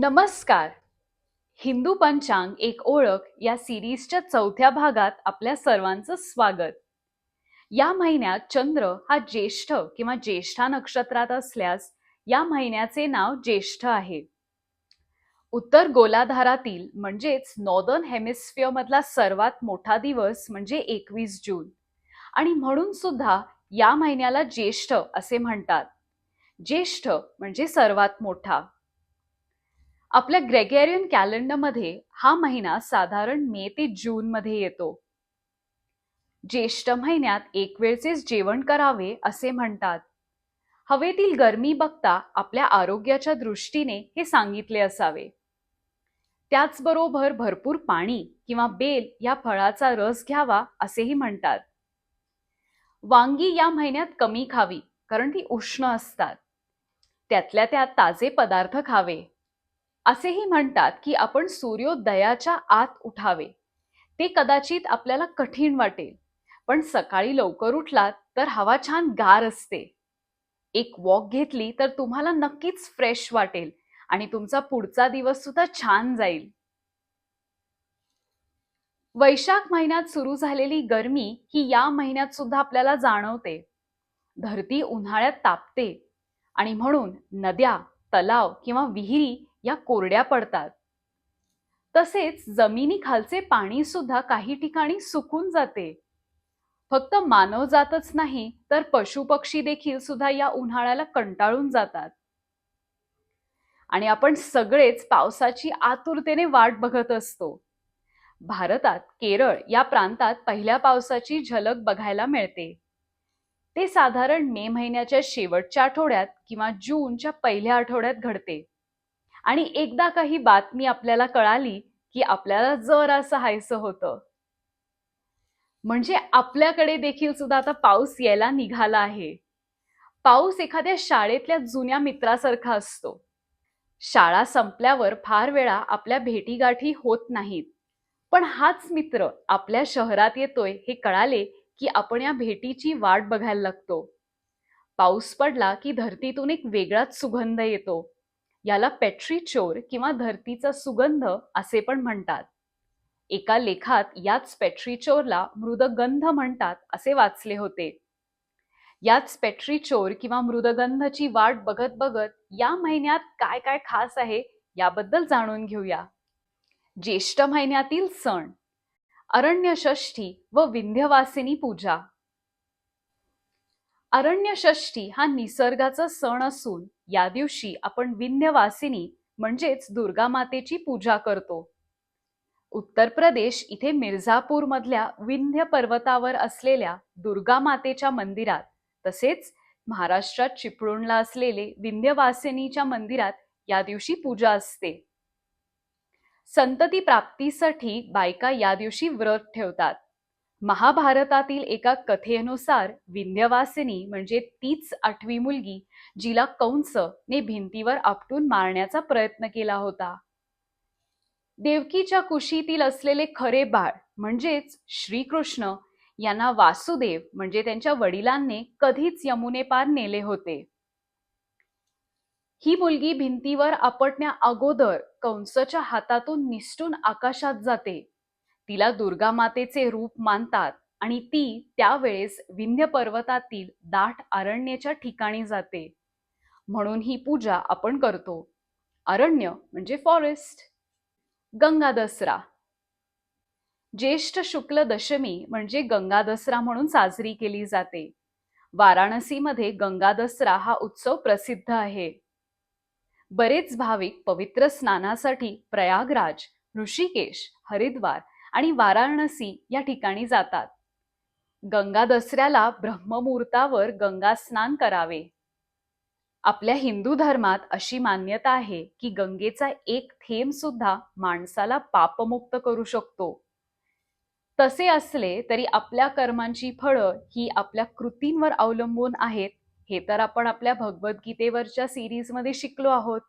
नमस्कार. हिंदू पंचांग एक ओळख या सिरीजच्या चौथ्या भागात आपल्या सर्वांचं स्वागत. या महिन्यात चंद्र हा ज्येष्ठ किंवा ज्येष्ठा नक्षत्रात असल्यास या महिन्याचे नाव ज्येष्ठ आहे. उत्तर गोलाधारातील म्हणजेच नॉर्दर्न हेमिस्फिअर मधला सर्वात मोठा दिवस म्हणजे एकवीस जून. आणि म्हणून सुद्धा या महिन्याला ज्येष्ठ असे म्हणतात. ज्येष्ठ म्हणजे सर्वात मोठा. आपल्या ग्रेगेरियन कॅलेंडरमध्ये हा महिना साधारण मे ते जून मध्ये येतो. ज्येष्ठ महिन्यात एक वेळचेच जेवण करावे असे म्हणतात. हवेतील गरमी बघता आपल्या आरोग्याच्या दृष्टीने हे सांगितले असावे. त्याचबरोबर भरपूर पाणी किंवा बेल या फळाचा रस घ्यावा असेही म्हणतात. वांगी या महिन्यात कमी खावी कारण ती उष्ण असतात. त्यातल्या त्यात ताजे पदार्थ खावे. असेही म्हणतात की आपण सूर्योदयाच्या आत उठावे. ते कदाचित आपल्याला कठीण वाटेल पण सकाळी लवकर उठलात तर हवा छान गार असते. एक वॉक घेतली तर तुम्हाला नक्कीच फ्रेश वाटेल आणि तुमचा पुढचा दिवस सुद्धा छान जाईल. वैशाख महिन्यात सुरू झालेली गरमी ही या महिन्यात सुद्धा आपल्याला जाणवते. धरती उन्हाळ्यात तापते आणि म्हणून नद्या तलाव किंवा विहिरी या कोरड्या पडतात. तसेच जमिनीखालचे पाणी सुद्धा काही ठिकाणी सुकून जाते. फक्त मानव जातच नाही तर पशु पक्षी देखील सुद्धा या उन्हाळ्याला कंटाळून जातात. आणि आपण सगळेच पावसाची आतुरतेने वाट बघत असतो. भारतात केरळ या प्रांतात पहिल्या पावसाची झलक बघायला मिळते. ते साधारण मे महिन्याच्या शेवटच्या आठवड्यात किंवा जूनच्या पहिल्या आठवड्यात घडते. आणि एकदा काही बातमी आपल्याला कळाली की आपल्याला जरासं हायचं होतं. म्हणजे आपल्याकडे देखील सुद्धा आता पाऊस यायला निघाला आहे. पाऊस एखाद्या शाळेतल्या जुन्या मित्रासारखा असतो. शाळा संपल्यावर फार वेळा आपल्या भेटीगाठी होत नाहीत. पण हाच मित्र आपल्या शहरात येतोय हे कळाले की आपण या भेटीची वाट बघायला लागतो. पाऊस पडला की धरतीतून एक वेगळाच सुगंध येतो. याला पेट्री चोर किंवा धरतीचा सुगंध असे पण म्हणतात. एका लेखात याच पेट्री चोरला मृदगंध म्हणतात असे वाचले होते. याच पेट्री चोर किंवा मृदगंधची वाट बघत बघत या महिन्यात काय काय खास आहे याबद्दल जाणून घेऊया. ज्येष्ठ महिन्यातील सण. अरण्यषष्ठी व विंध्यवासिनी पूजा. अरण्यषष्ठी हा निसर्गाचा सण असून या दिवशी आपण विंध्यवासिनी म्हणजेच दुर्गा मातेची पूजा करतो. उत्तर प्रदेश इथे मिर्झापूर मधल्या विंध्य पर्वतावर असलेल्या दुर्गा मातेच्या मंदिरात तसेच महाराष्ट्रात चिपळूणला असलेले विंध्यवासिनीच्या मंदिरात या दिवशी पूजा असते. संतती प्राप्तीसाठी बायका या दिवशी व्रत ठेवतात. महाभारतातील एका कथेनुसार विंध्यवासिनी म्हणजे तीच आठवी मुलगी जिला कंस ने भिंतीवर आपटून मारण्याचा प्रयत्न केला होता. देवकीच्या कुशीतील असलेले खरे बाळ म्हणजेच श्रीकृष्ण यांना वासुदेव म्हणजे त्यांच्या वडिलांनी कधीच यमुने पार नेले होते. ही मुलगी भिंतीवर आपटण्या अगोदर कंसच्या हातातून निसटून आकाशात जाते. तिला दुर्गा मातेचे रूप मानतात आणि ती त्यावेळेस विंध्य पर्वतातील दाट अरण्याच्या ठिकाणी जाते. म्हणून ही पूजा आपण करतो. अरण्य म्हणजे फॉरेस्ट गंगा दसरा. ज्येष्ठ शुक्ल दशमी म्हणजे गंगा दसरा म्हणून साजरी केली जाते. वाराणसीमध्ये गंगा दसरा हा उत्सव प्रसिद्ध आहे. बरेच भाविक पवित्र स्नानासाठी प्रयागराज ऋषिकेश हरिद्वार आणि वाराणसी या ठिकाणी जातात. गंगा दसऱ्याला ब्रह्ममुहूर्तावर गंगा स्नान करावे. आपल्या हिंदू धर्मात अशी मान्यता आहे की गंगेचा एक थेंब सुद्धा माणसाला पापमुक्त करू शकतो. तसे असले तरी आपल्या कर्मांची फळं ही आपल्या कृतींवर अवलंबून आहेत हे तर आपण आपल्या भगवद्गीतेवरच्या सिरीजमध्ये शिकलो आहोत.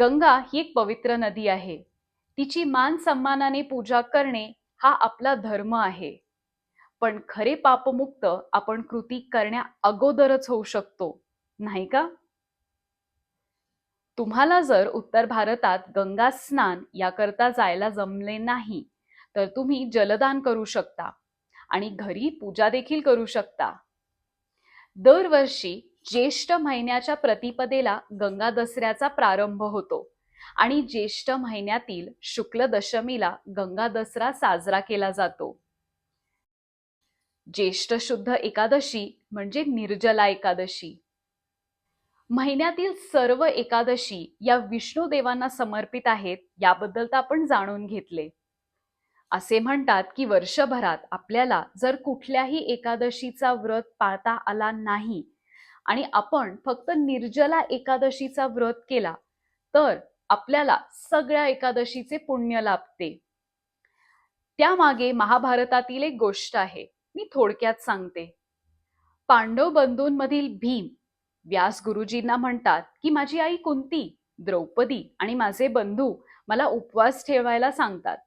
गंगा ही एक पवित्र नदी आहे. तिची मान सन्मानाने पूजा करणे हा आपला धर्म आहे. पण खरे पापमुक्त आपण कृती करण्या अगोदरच होऊ शकतो नाही का? तुम्हाला जर उत्तर भारतात गंगा स्नान याकरता जायला जमले नाही तर तुम्ही जलदान करू शकता आणि घरी पूजा देखील करू शकता. दरवर्षी ज्येष्ठ महिन्याच्या प्रतिपदेला गंगा दसऱ्याचा प्रारंभ होतो. आणि ज्येष्ठ महिन्यातील शुक्ल दशमीला गंगा दसरा साजरा केला जातो. ज्येष्ठ शुद्ध एकादशी म्हणजे निर्जला एकादशी. महिन्यातील सर्व एकादशी या विष्णू देवांना समर्पित आहेत याबद्दल तर आपण जाणून घेतले. असे म्हणतात की वर्षभरात आपल्याला जर कुठल्याही एकादशीचा व्रत पाळता आला नाही आणि आपण फक्त निर्जला एकादशीचा व्रत केला तर आपल्याला सगळ्या एकादशीचे पुण्य लाभते. त्यामागे महाभारतातील एक गोष्ट आहे मी थोडक्यात सांगते. पांडव बंधूंमधील भीम व्यास गुरुजींना म्हणतात की माझी आई कुंती द्रौपदी आणि माझे बंधू मला उपवास ठेवायला सांगतात.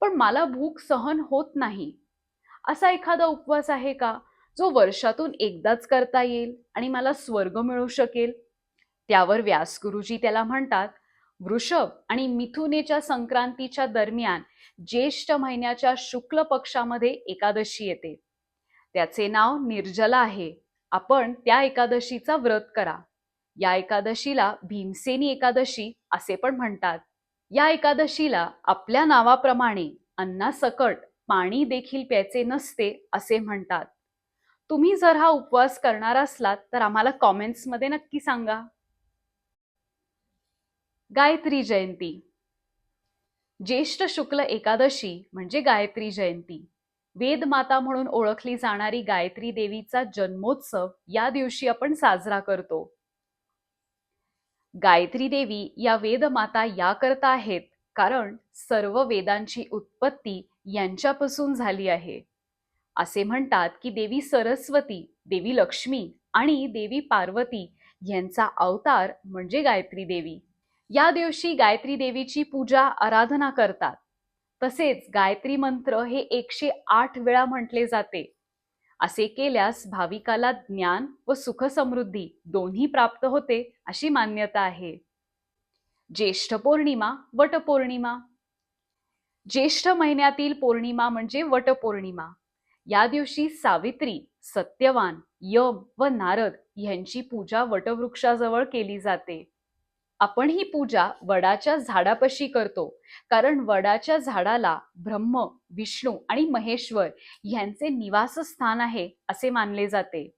पण मला भूक सहन होत नाही. असा एखादा उपवास आहे का जो वर्षातून एकदाच करता येईल आणि मला स्वर्ग मिळू शकेल? त्यावर व्यास गुरुजी त्याला म्हणतात वृषभ आणि मिथुनेच्या संक्रांतीच्या दरम्यान ज्येष्ठ महिन्याच्या शुक्ल पक्षामध्ये एकादशी येते. त्याचे नाव निर्जला आहे. आपण त्या एकादशीचा व्रत करा. या एकादशीला भीमसेनी एकादशी असे पण म्हणतात. या एकादशीला आपल्या नावाप्रमाणे अन्नासकट पाणी देखील प्यायचे नसते असे म्हणतात. तुम्ही जर हा उपवास करणार असलात तर आम्हाला कॉमेंट्समध्ये नक्की सांगा. गायत्री जयंती. ज्येष्ठ शुक्ल एकादशी म्हणजे गायत्री जयंती. वेदमाता म्हणून ओळखली जाणारी गायत्री देवीचा जन्मोत्सव या दिवशी आपण साजरा करतो. गायत्री देवी या वेदमाता याकरता आहेत कारण सर्व वेदांची उत्पत्ती यांच्यापासून झाली आहे. असे म्हणतात की देवी सरस्वती देवी लक्ष्मी आणि देवी पार्वती यांचा अवतार म्हणजे गायत्री देवी. या दिवशी गायत्री देवीची पूजा आराधना करतात. तसेच गायत्री मंत्र हे एकशे आठ वेळा म्हटले जाते. असे केल्यास भाविकाला ज्ञान व सुख समृद्धी दोन्ही प्राप्त होते अशी मान्यता आहे. ज्येष्ठ पौर्णिमा वटपौर्णिमा ज्येष्ठ महिन्यातील पौर्णिमा म्हणजे वटपौर्णिमा या दिवशी सावित्री सत्यवान यम व नारद यांची पूजा वटवृक्षाजवळ केली जाते. आपण ही पूजा वडाच्या झाडापाशी करतो. कारण वडाच्या झाडाला ब्रह्म विष्णू आणि महेश्वर यांचे निवासस्थान आहे असे मानले जाते.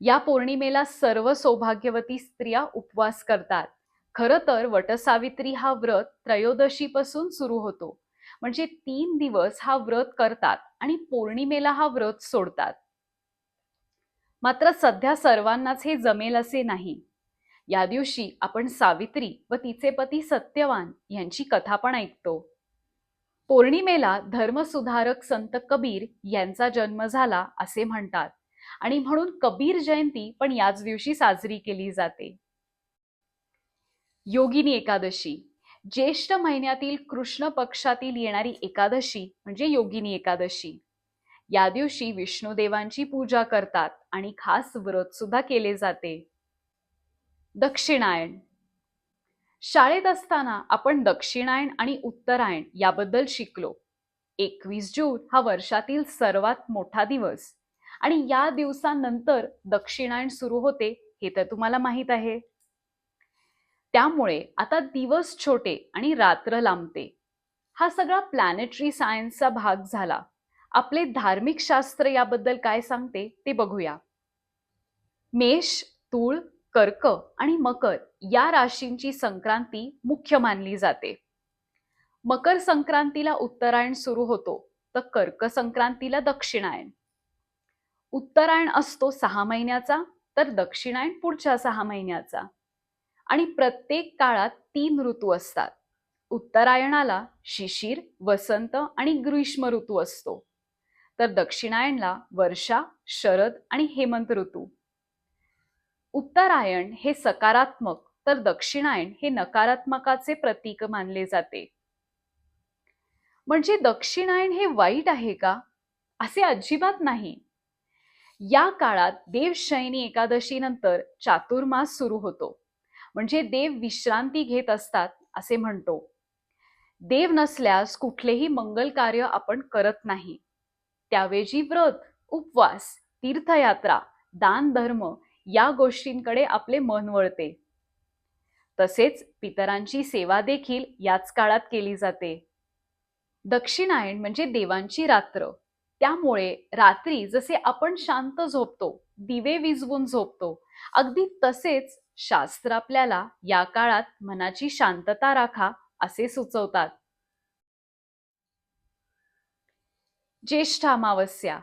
या पौर्णिमेला सर्व सौभाग्यवती स्त्रिया उपवास करतात. खर तर वटसावित्री हा व्रत त्रयोदशीपासून सुरू होतो. म्हणजे तीन दिवस हा व्रत करतात आणि पौर्णिमेला हा व्रत सोडतात. मात्र सध्या सर्वांनाच हे जमेल असे नाही. या दिवशी आपण सावित्री व तिचे पती सत्यवान यांची कथा पण ऐकतो. पौर्णिमेला धर्मसुधारक संत कबीर यांचा जन्म झाला असे म्हणतात आणि म्हणून कबीर जयंती पण याच दिवशी साजरी केली जाते. योगिनी एकादशी. ज्येष्ठ महिन्यातील कृष्ण पक्षातील येणारी एकादशी म्हणजे योगिनी एकादशी. या दिवशी विष्णुदेवांची पूजा करतात आणि खास व्रत सुद्धा केले जाते. दक्षिणायन. शाळेत असताना आपण दक्षिणायन आणि उत्तरायण याबद्दल शिकलो. एकवीस जून हा वर्षातील सर्वात मोठा दिवस. आणि या दिवसानंतर दक्षिणायन सुरू होते हे तर तुम्हाला माहीत आहे. त्यामुळे आता दिवस छोटे आणि रात्र लांबते. हा सगळा प्लॅनेटरी सायन्सचा भाग झाला. आपले धार्मिक शास्त्र याबद्दल काय सांगते ते बघूया. मेष तूळ कर्क आणि मकर या राशींची संक्रांती मुख्य मानली जाते. मकर संक्रांतीला उत्तरायण सुरू होतो तर कर्क संक्रांतीला दक्षिणायन. उत्तरायण असतो सहा महिन्याचा तर दक्षिणायन पुढच्या सहा महिन्याचा. आणि प्रत्येक काळात तीन ऋतू असतात. उत्तरायणाला शिशिर वसंत आणि ग्रीष्म ऋतू असतो. तर दक्षिणायनला वर्षा शरद आणि हेमंत ऋतू. उत्तरायण हे सकारात्मक तर दक्षिणायन हे नकारात्मकाचे प्रतीक मानले जाते. म्हणजे दक्षिणायन हे वाईट आहे का? असे अजिबात नाही. या काळात देवशयनी एकादशी नंतर चातुर्मास सुरू होतो. म्हणजे देव विश्रांती घेत असतात असे म्हणतो. देव नसल्यास कुठलेही मंगल कार्य आपण करत नाही. त्यावेळी व्रत उपवास तीर्थयात्रा दान धर्म या गोष्टींकडे आपले मन वळते. तसेच पितरांची सेवा देखील याच काळात केली जाते. दक्षिणायण म्हणजे देवांची रात्र. त्यामुळे रात्री जसे आपण शांत झोपतो दिवे विजवून झोपतो अगदी तसेच शास्त्र आपल्याला या काळात मनाची शांतता राखा असे सुचवतात. ज्येष्ठ अमावस्या.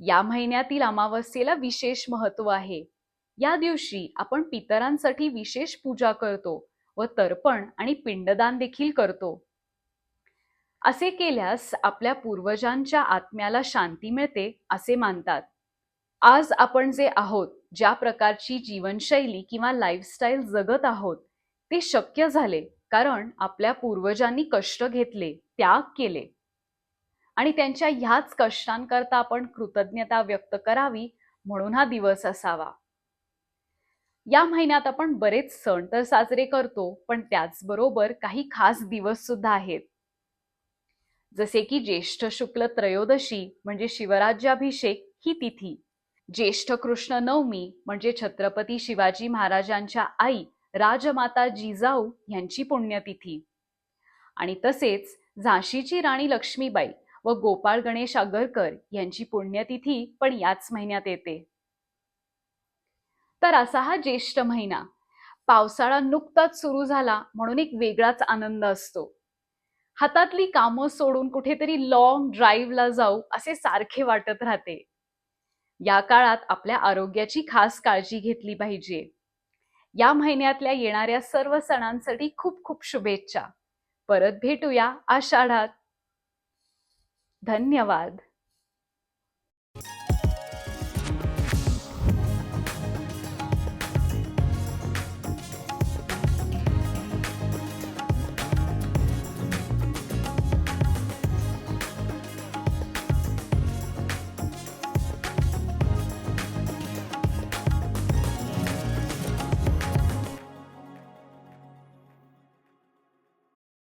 या महिन्यातील अमावस्येला विशेष महत्त्व आहे. या दिवशी आपण पितरांसाठी विशेष पूजा करतो व तर्पण आणि पिंडदान देखील करतो. असे केल्यास आपल्या पूर्वजांच्या आत्म्याला शांती मिळते असे मानतात. आज आपण जे आहोत ज्या प्रकारची जीवनशैली किंवा लाईफस्टाईल जगत आहोत ते शक्य झाले कारण आपल्या पूर्वजांनी कष्ट घेतले त्याग केले. आणि त्यांच्या ह्याच कष्टांकरता आपण कृतज्ञता व्यक्त करावी म्हणून हा दिवस असावा. या महिन्यात आपण बरेच सण तर साजरे करतो पण त्याचबरोबर काही खास दिवस सुद्धा आहेत. जसे की ज्येष्ठ शुक्ल त्रयोदशी म्हणजे शिवराज्याभिषेक ही तिथी. ज्येष्ठ कृष्ण नवमी म्हणजे छत्रपती शिवाजी महाराजांच्या आई राजमाता जिजाऊ यांची पुण्यतिथी. आणि तसेच झाशीची राणी लक्ष्मीबाई व गोपाळ गणेश आगरकर यांची पुण्यतिथी पण याच महिन्यात येते. तर असा हा ज्येष्ठ महिना. पावसाळा नुकताच सुरू झाला म्हणून एक वेगळाच आनंद असतो. हातातली कामं सोडून कुठेतरी लॉंग ड्राईव्हला जाऊ असे सारखे वाटत राहते. या काळात आपल्या आरोग्याची खास काळजी घेतली पाहिजे. या महिन्यातल्या येणाऱ्या सर्व सणांसाठी खूप खूप शुभेच्छा. परत भेटूया आषाढात. धन्यवाद.